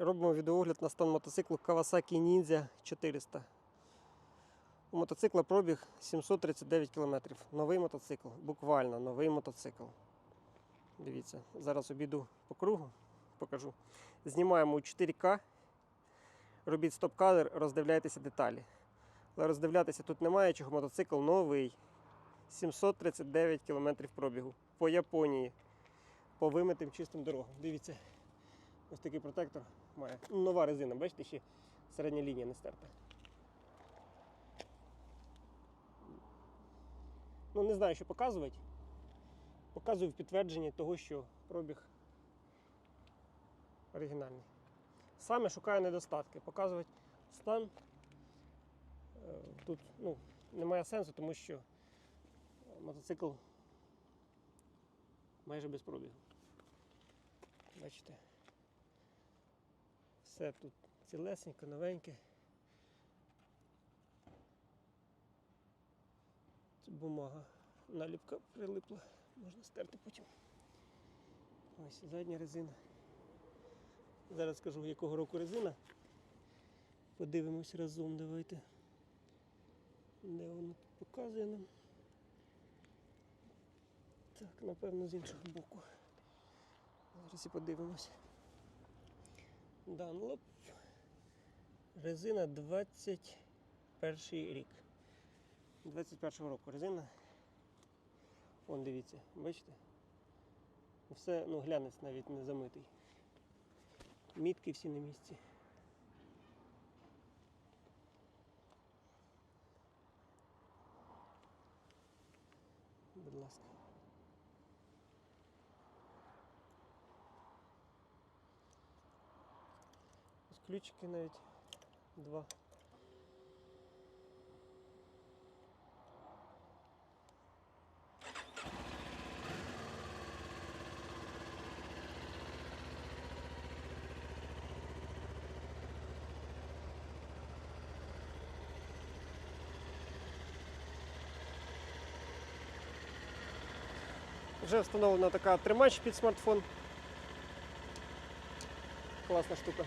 Робимо відеогляд на стан мотоциклу Kawasaki Ninja 400. У мотоцикла пробіг 739 км. Новий мотоцикл, буквально новий мотоцикл. Дивіться, зараз обійду по кругу, покажу. Знімаємо у 4К. Робіть стоп-кадр, роздивляйтеся деталі. Але роздивлятися тут немає, чого мотоцикл новий. 739 км пробігу по Японії. По вимитим чистим дорогам. Дивіться, ось такий протектор має. Нова резина, бачите, ще середня лінія не стерта. Ну, не знаю, що показувати. Показую в підтвердженні того, що пробіг оригінальний. Саме шукаю недостатки. Показувати стан е, тут ну, немає сенсу, тому що мотоцикл майже без пробігу. Бачите? Все тут цілесенько, новеньке. Це бумага. Наліпка прилипла, можна стерти потім. Ось задня резина. Зараз скажу, якого року резина. Подивимось разом, давайте. Де воно тут показує нам? Так, напевно, з іншого боку. Зараз і подивимось. Dunlop. Резина 21 рік. 21 року резина. Вон дивіться, бачите? Все, ну глянець навіть не замитий. Мітки всі на місці. Будь ласка. Ключики навіть два. Вже встановлена така тримач під смартфон. Класна штука.